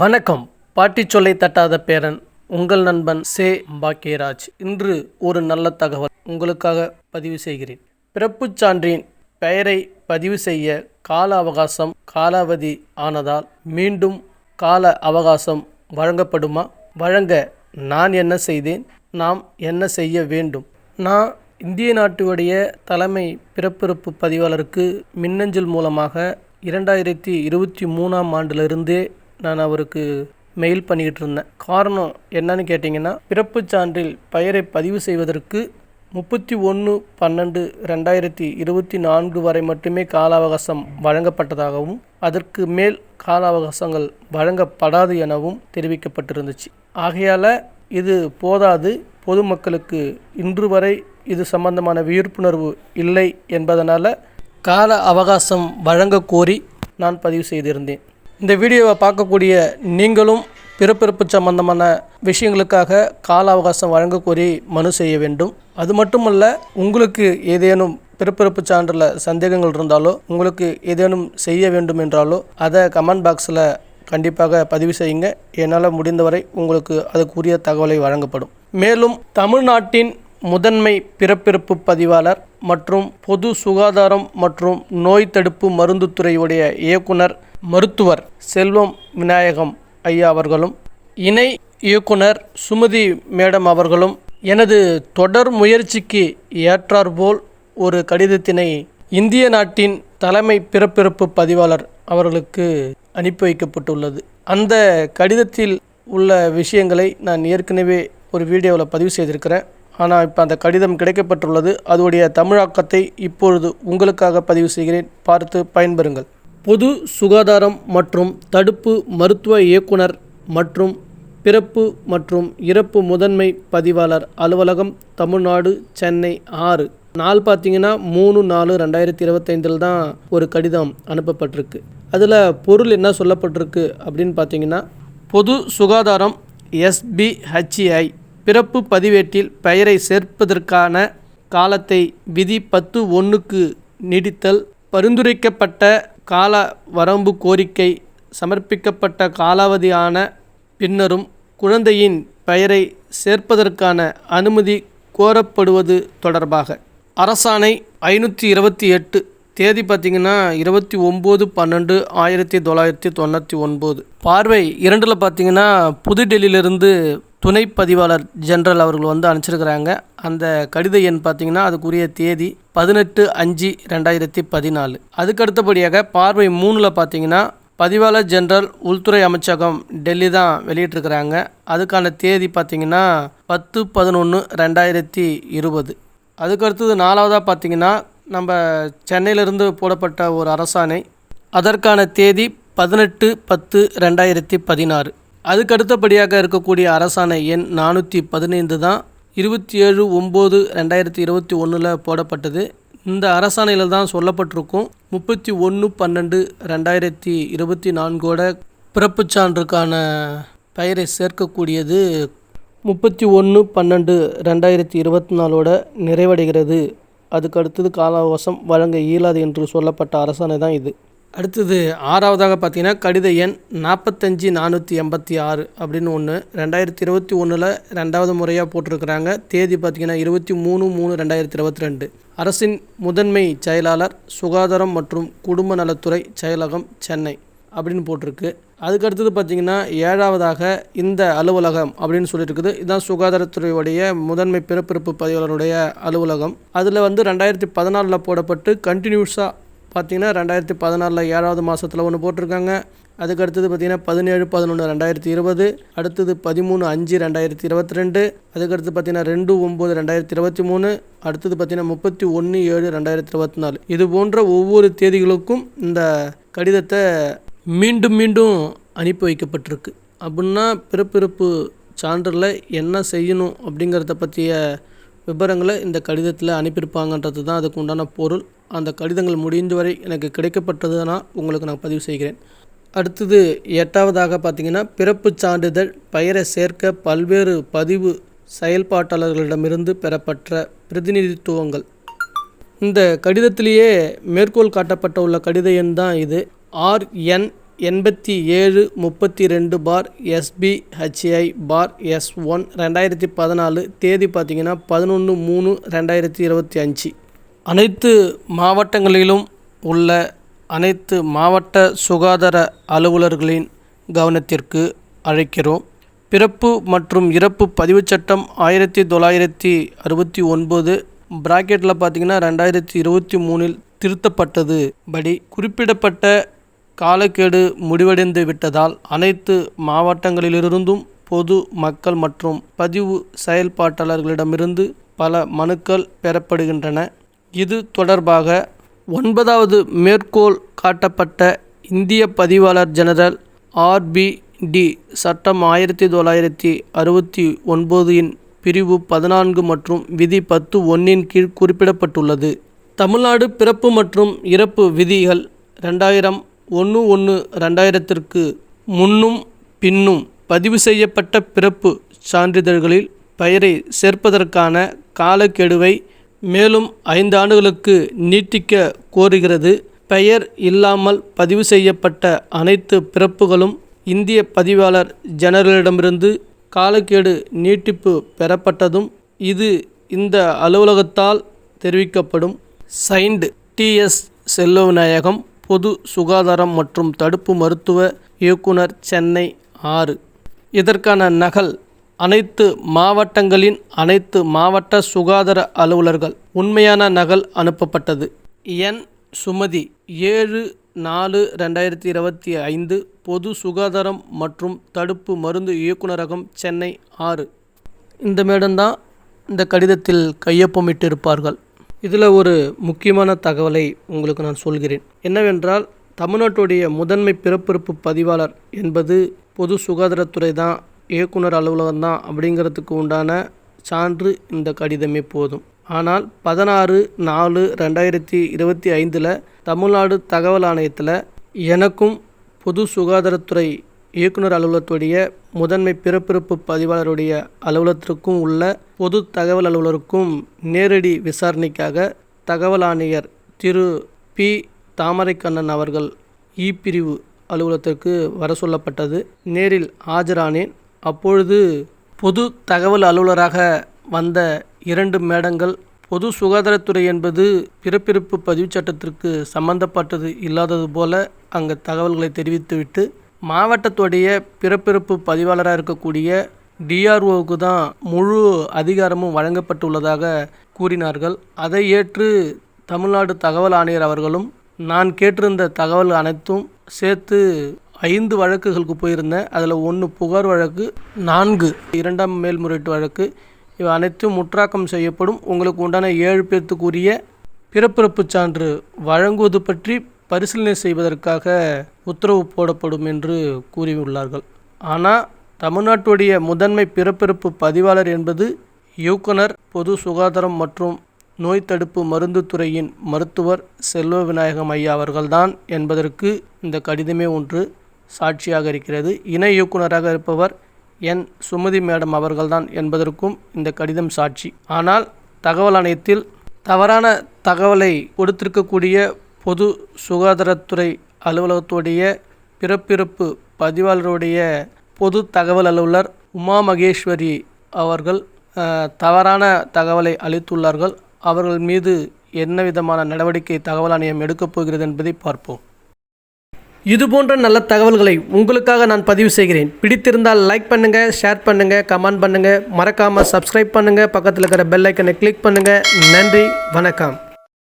வணக்கம். பாட்டி சொல்லை தட்டாத பேரன் உங்கள் நண்பன் சே. பாக்கியராஜ். இன்று ஒரு நல்ல தகவல் உங்களுக்காக பதிவு செய்கிறேன். பிறப்புச் சான்றின் பெயரை பதிவு செய்ய கால அவகாசம் காலாவதி ஆனதால் மீண்டும் கால அவகாசம் வழங்கப்படுமா? வழங்க நான் என்ன செய்தேன்? நாம் என்ன செய்ய வேண்டும்? நான் இந்திய நாட்டுடைய தலைமை பிறப்பிறப்பு பதிவாளருக்கு மின்னஞ்சல் மூலமாக இரண்டாயிரத்தி இருபத்தி மூணாம் ஆண்டிலிருந்தே நான் அவருக்கு மெயில் பண்ணிக்கிட்டு இருந்தேன் காரணம் என்னன்னு கேட்டிங்கன்னா பிறப்புச் சான்றில் பெயரை பதிவு செய்வதற்கு முப்பத்தி ஒன்று பன்னெண்டு ரெண்டாயிரத்தி இருபத்தி நான்கு வரை மட்டுமே கால அவகாசம் வழங்கப்பட்டதாகவும் அதற்கு மேல் கால அவகாசங்கள் வழங்கப்படாது எனவும் தெரிவிக்கப்பட்டிருந்துச்சு. ஆகையால் இது போதாது. பொதுமக்களுக்கு இன்று வரை இது சம்பந்தமான விழிப்புணர்வு இல்லை என்பதனால் கால அவகாசம் வழங்க கோரி நான் பதிவு செய்திருந்தேன். இந்த வீடியோவை பார்க்கக்கூடிய நீங்களும் பிறப்பிறப்பு சம்பந்தமான விஷயங்களுக்காக கால அவகாசம் வழங்க கோரி மனு செய்ய வேண்டும். அது மட்டுமல்ல உங்களுக்கு ஏதேனும் பிறப்பிறப்பு சான்றில் சந்தேகங்கள் இருந்தாலோ உங்களுக்கு ஏதேனும் செய்ய வேண்டும் என்றாலோ அதை கமெண்ட் பாக்ஸில் கண்டிப்பாக பதிவு செய்யுங்க. என்னால் முடிந்தவரை உங்களுக்கு அதுக்குரிய தகவலை வழங்கப்படும். மேலும் தமிழ்நாட்டின் முதன்மை பிறப்பிறப்பு பதிவாளர் மற்றும் பொது சுகாதாரம் மற்றும் நோய் தடுப்பு மருந்துத்துறையுடைய இயக்குனர் மருத்துவர் செல்வம் விநாயகம் ஐயா அவர்களும் இணை இயக்குனர் சுமதி மேடம் அவர்களும் எனது தொடர் முயற்சிக்கு ஏற்றாற்போல் ஒரு கடிதத்தினை இந்திய நாட்டின் தலைமை பிறப்பிறப்பு பதிவாளர் அவர்களுக்கு அனுப்பி வைக்கப்பட்டுள்ளது. அந்த கடிதத்தில் உள்ள விஷயங்களை நான் ஏற்கனவே ஒரு வீடியோவில் பதிவு செய்திருக்கிறேன். ஆனால் இப்போ அந்த கடிதம் கிடைக்கப்பட்டுள்ளது. அதோடைய தமிழாக்கத்தை இப்பொழுது உங்களுக்காக பதிவு செய்கிறேன். பார்த்து பயன்பெறுங்கள். பொது சுகாதாரம் மற்றும் தடுப்பு மருத்துவ இயக்குனர் மற்றும் பிறப்பு மற்றும் இறப்பு முதன்மை பதிவாளர் அலுவலகம் தமிழ்நாடு சென்னை ஆறு. நாள் பார்த்தீங்கன்னா மூணு நாலு ரெண்டாயிரத்தி இருபத்தைந்தில் தான் ஒரு கடிதம் அனுப்பப்பட்டிருக்கு. அதில் பொருள் என்ன சொல்லப்பட்டிருக்கு அப்படின்னு பார்த்தீங்கன்னா பொது சுகாதாரம் எஸ்பிஹெச்ஐ பிறப்பு பதிவேட்டில் பெயரை சேர்ப்பதற்கான காலத்தை விதி பத்து ஒன்றுக்கு நீடித்தல் பரிந்துரைக்கப்பட்ட கால வரம்பு கோரிக்கை சமர்ப்பிக்கப்பட்ட காலாவதியான பின்னரும் குழந்தையின் பெயரை சேர்ப்பதற்கான அனுமதி கோரப்படுவது தொடர்பாக. அரசாணை ஐநூற்றி இருபத்தி எட்டு தேதி பார்த்திங்கன்னா இருபத்தி ஒம்பது பன்னெண்டு ஆயிரத்தி தொள்ளாயிரத்தி தொண்ணூற்றி ஒன்பது. பார்வை இரண்டில் பார்த்தீங்கன்னா புதுடெல்லியிலிருந்து துணை பதிவாளர் ஜெனரல் அவர்கள் வந்து அனுப்பிச்சிருக்கிறாங்க. அந்த கடித எண் பார்த்தீங்கன்னா அதுக்குரிய தேதி பதினெட்டு அஞ்சு ரெண்டாயிரத்தி பதினாலு. அதுக்கு அடுத்தபடியாக பார்வை மூணில் பார்த்தீங்கன்னா பதிவாளர் ஜெனரல் உள்துறை அமைச்சகம் டெல்லி தான் வெளியிட்டிருக்கிறாங்க. அதுக்கான தேதி பார்த்தீங்கன்னா பத்து பதினொன்று ரெண்டாயிரத்தி இருபது. அதுக்கு அடுத்தது நாலாவதாக பார்த்தீங்கன்னா நம்ம சென்னையிலிருந்து போடப்பட்ட ஒரு அரசாணை. அதற்கான தேதி பதினெட்டு பத்து ரெண்டாயிரத்தி பதினாறு. அதுக்கு அடுத்தபடியாக இருக்கக்கூடிய அரசாணை எண் நானூற்றி பதினைந்து தான் இருபத்தி ஏழு ஒம்பது ரெண்டாயிரத்தி இருபத்தி ஒன்றில் போடப்பட்டது. இந்த அரசாணையில் தான் சொல்லப்பட்டிருக்கும் முப்பத்தி ஒன்று பன்னெண்டு ரெண்டாயிரத்தி இருபத்தி நான்கோட பிறப்புச் சான்றுக்கான பெயரை சேர்க்கக்கூடியது முப்பத்தி ஒன்று பன்னெண்டு ரெண்டாயிரத்தி இருபத்தி நாலோட நிறைவடைகிறது. அதுக்கு அடுத்தது கால அவகாசம் வழங்க இயலாது என்று சொல்லப்பட்ட அரசாணை தான் இது. அடுத்தது ஆறாவதாக பார்த்தீங்கன்னா கடித எண் நாற்பத்தஞ்சு நானூற்றி எண்பத்தி ஆறு அப்படின்னு ஒன்று ரெண்டாயிரத்தி இருபத்தி ஒன்றில் ரெண்டாவது முறையாக போட்டிருக்கிறாங்க. தேதி பார்த்தீங்கன்னா இருபத்தி மூணு மூணு ரெண்டாயிரத்தி இருபத்தி ரெண்டு அரசின் முதன்மை செயலாளர் சுகாதாரம் மற்றும் குடும்ப நலத்துறை செயலகம் சென்னை. அப்படின்னு போட்டிருக்கு. அதுக்கு அடுத்தது பார்த்திங்கன்னா ஏழாவதாக இந்த அலுவலகம் அப்படின்னு சொல்லியிருக்குது இதுதான் சுகாதாரத்துறையுடைய முதன்மை பிறப்பிறப்பு பதிவாளருடைய அலுவலகம். அதில் வந்து ரெண்டாயிரத்தி பதினாலில் போடப்பட்டு கண்டினியூஸாக பார்த்திங்கன்னா ரெண்டாயிரத்தி பதினாலில் ஏழாவது மாதத்தில் ஒன்று போட்டிருக்காங்க. அதுக்கு அடுத்தது பார்த்திங்கன்னா பதினேழு பதினொன்று ரெண்டாயிரத்தி இருபது. அடுத்தது பதிமூணு அஞ்சு ரெண்டாயிரத்தி இருபத்தி ரெண்டு அதுக்கடுத்து பார்த்திங்கன்னா ரெண்டு ஒம்பது ரெண்டாயிரத்தி இருபத்தி மூணு அடுத்தது பார்த்திங்கன்னா முப்பத்தி ஒன்று ஏழு ரெண்டாயிரத்தி இருபத்தி நாலு. இது போன்ற ஒவ்வொரு தேதிகளுக்கும் இந்த கடிதத்தை மீண்டும் மீண்டும் அனுப்பி வைக்கப்பட்டிருக்கு. அப்படின்னா பிறப்பிறப்பு சான்றில் என்ன செய்யணும் அப்படிங்கிறத பற்றிய விவரங்களை இந்த கடிதத்தில் அனுப்பியிருப்பாங்கன்றது தான் அதுக்கு உண்டான பொருள். அந்த கடிதங்கள் முடிந்த வரை எனக்கு கிடைக்கப்பட்டதுன்னா உங்களுக்கு நான் பதிவு செய்கிறேன். அடுத்தது எட்டாவதாக பார்த்தீங்கன்னா பிறப்பு சான்றிதழ் பெயரை சேர்க்க பல்வேறு பதிவு செயல்பாட்டாளர்களிடமிருந்து பெறப்பட்ட பிரதிநிதித்துவங்கள். இந்த கடிதத்திலேயே மேற்கோள் காட்டப்பட்ட உள்ள கடித எண் தான் இது. ஆர்என் எண்பத்தி ஏழு முப்பத்தி ரெண்டு பார் எஸ்பிஹெச்ஐ பார் எஸ் ஒன் ரெண்டாயிரத்தி பதினாலு தேதி பார்த்தீங்கன்னா பதினொன்று மூணு ரெண்டாயிரத்தி இருபத்தி அஞ்சு. அனைத்து மாவட்டங்களிலும் உள்ள அனைத்து மாவட்ட சுகாதார அலுவலர்களின் கவனத்திற்கு அழைக்கிறோம். பிறப்பு மற்றும் இறப்பு பதிவுச் சட்டம் ஆயிரத்தி தொள்ளாயிரத்தி அறுபத்தி ஒன்பது பிராக்கெட்டில் பார்த்தீங்கன்னா ரெண்டாயிரத்தி இருபத்தி மூணில் திருத்தப்பட்டது படி குறிப்பிடப்பட்ட காலக்கெடு முடிவடைந்து விட்டதால் அனைத்து மாவட்டங்களிலிருந்தும் பொது மக்கள் மற்றும் பதிவு செயல்பாட்டாளர்களிடமிருந்து பல மனுக்கள் பெறப்படுகின்றன. இது தொடர்பாக ஒன்பதாவது மேற்கோள் காட்டப்பட்ட இந்திய பதிவாளர் ஜெனரல் ஆர்பிடி சட்டம் ஆயிரத்தி தொள்ளாயிரத்தி அறுபத்தி ஒன்பதின் பிரிவு பதினான்கு மற்றும் விதி பத்து ஒன்றின் கீழ் குறிப்பிடப்பட்டுள்ளது. தமிழ்நாடு பிறப்பு மற்றும் இறப்பு விதிகள் ரெண்டாயிரம் ஒன்று ஒன்று ரெண்டாயிரத்திற்கு முன்னும் பின்னும் பதிவு செய்யப்பட்ட பிறப்பு சான்றிதழ்களில் பெயரை சேர்ப்பதற்கான காலக்கெடுவை மேலும் ஐந்து ஆண்டுகளுக்கு நீட்டிக்க கோருகிறது. பெயர் இல்லாமல் பதிவு செய்யப்பட்ட அனைத்து பிறப்புகளும் இந்திய பதிவாளர் ஜெனரலிடமிருந்து காலக்கெடு நீட்டிப்பு பெறப்பட்டதும் இது இந்த அலுவலகத்தால் தெரிவிக்கப்படும். சைன்டு டிஎஸ் செல்வவிநாயகம் பொது சுகாதாரம் மற்றும் தடுப்பு மருத்துவ இயக்குனர் சென்னை ஆறு. இதற்கான நகல் அனைத்து மாவட்டங்களின் அனைத்து மாவட்ட சுகாதார அலுவலர்கள் உண்மையான நகல் அனுப்பப்பட்டது. என். சுமதி ஏழு நாலு ரெண்டாயிரத்தி இருபத்தி ஐந்து பொது சுகாதாரம் மற்றும் தடுப்பு மருந்து இயக்குனரகம் சென்னை ஆறு. இந்த மேடம்தான் இந்த கடிதத்தில் கையொப்பமிட்டிருப்பார்கள். இதில் ஒரு முக்கியமான தகவலை உங்களுக்கு நான் சொல்கிறேன். என்னவென்றால் தமிழ்நாட்டுடைய முதன்மை பிறப்பிறப்பு பதிவாளர் என்பது பொது சுகாதாரத்துறை தான் இயக்குனர் அலுவலகம் தான் அப்படிங்கிறதுக்கு உண்டான சான்று இந்த கடிதமே போதும். ஆனால் பதினாறு நாலு ரெண்டாயிரத்தி இருபத்தி ஐந்தில் தமிழ்நாடு தகவல் ஆணையத்தில் எனக்கும் பொது சுகாதாரத்துறை இயக்குனர் அலுவலகத்துடைய முதன்மை பிறப்பிறப்பு பதிவாளருடைய அலுவலகத்திற்கும் உள்ள பொது தகவல் அலுவலருக்கும் நேரடி விசாரணைக்காக தகவல் ஆணையர் திரு. பி. தாமரைக்கண்ணன் அவர்கள் இ பிரிவு அலுவலகத்திற்கு வர சொல்லப்பட்டது. நேரில் ஆஜரானேன். அப்பொழுது பொது தகவல் அலுவலராக வந்த இரண்டு மேடங்கள் பொது சுகாதாரத்துறை என்பது பிறப்பிறப்பு பதிவுச் சட்டத்திற்கு சம்பந்தப்பட்டது இல்லாதது போல அங்கே தகவல்களை தெரிவித்துவிட்டு மாவட்டத்துடைய பிறப்பிறப்பு பதிவாளராக இருக்கக்கூடிய டிஆர்ஓவுக்கு தான் முழு அதிகாரமும் வழங்கப்பட்டுள்ளதாக கூறினார்கள். அதை ஏற்று தமிழ்நாடு தகவல் ஆணையர் அவர்களும் நான் கேட்டிருந்த தகவல் அனைத்தும் சேர்த்து ஐந்து வழக்குகளுக்கு போயிருந்தேன். அதில் ஒன்று புகார் வழக்கு நான்கு இரண்டாம் மேல்முறையீட்டு வழக்கு. இவை அனைத்தும் முற்றாக்கம் செய்யப்படும். உங்களுக்கு உண்டான ஏழு பேர்த்துக்குரிய பிறப்பிறப்பு சான்று வழங்குவது பற்றி பரிசீலனை செய்வதற்காக உத்தரவு போடப்படும் என்று கூறியுள்ளார்கள். ஆனால் தமிழ்நாட்டுடைய முதன்மை பிறப்பிறப்பு பதிவாளர் என்பது இயக்குனர் பொது சுகாதாரம் மற்றும் நோய் தடுப்பு மருந்து துறையின் மருத்துவர் செல்வ விநாயகம் ஐயா அவர்கள்தான் என்பதற்கு இந்த கடிதமே ஒன்று சாட்சியாக இருக்கிறது. இணை இயக்குனராக இருப்பவர் என். சுமதி மேடம் அவர்கள்தான் என்பதற்கும் இந்த கடிதம் சாட்சி. ஆனால் தகவல் ஆணையத்தில் தவறான தகவலை கொடுத்திருக்கக்கூடிய பொது சுகாதாரத்துறை அலுவலகத்துடைய பிறப்பிறப்பு பதிவாளருடைய பொது தகவல் அலுவலர் உமா மகேஸ்வரி அவர்கள் தவறான தகவலை அளித்துள்ளார்கள். அவர்கள் மீது என்ன விதமான நடவடிக்கை தகவல் ஆணையம் எடுக்கப் போகிறது என்பதை பார்ப்போம். இது போன்ற நல்ல தகவல்களை உங்களுக்காக நான் பதிவு செய்கிறேன். பிடித்திருந்தால் லைக் பண்ணுங்க ஷேர் பண்ணுங்க கமெண்ட் பண்ணுங்க. மறக்காம சப்ஸ்கிரைப் பண்ணுங்க. பக்கத்தில் இருக்கிற பெல் ஐக்கனை கிளிக் பண்ணுங்க. நன்றி வணக்கம்.